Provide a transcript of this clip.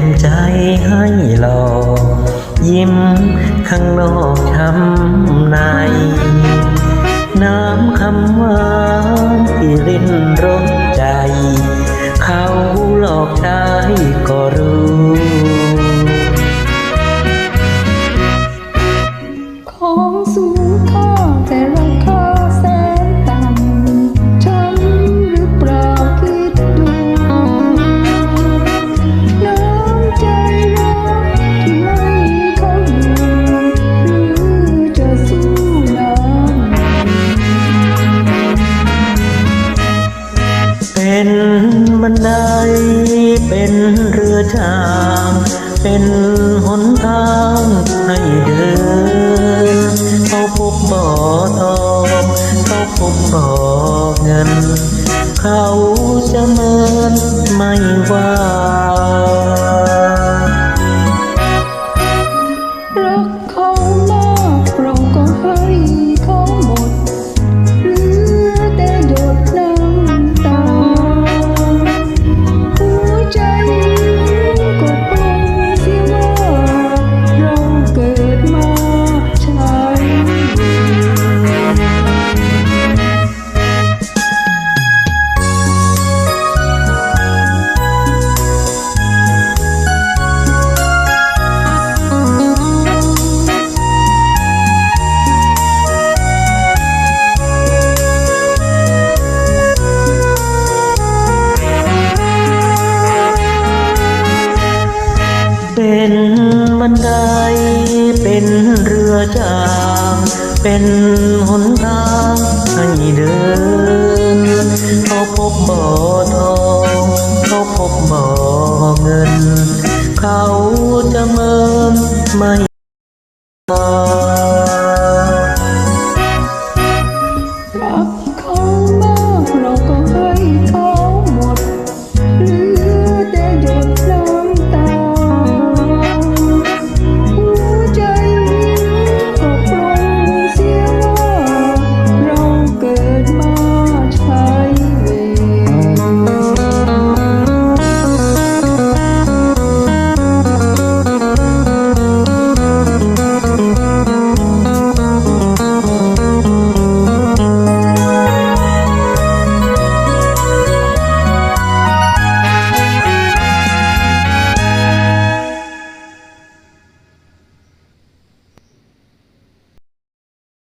็นใจให้หลอยิ้มข้างนอกทำใน น้ำคำหวานที่รินรมใจ เขาหลอกได้ก็รู้ของสวย เป็นเรือจาง เป็นหนทางให้เดิน เขาพบบ่อทองเขาพบบ่อเงิน เขาจะเมินไม่ว่า เป็นบันได เป็นเรือจาง เป็นหนทางให้เดินเขาพบบ่อทองเขาพบบ่อเงิน เขาจะเมินไม่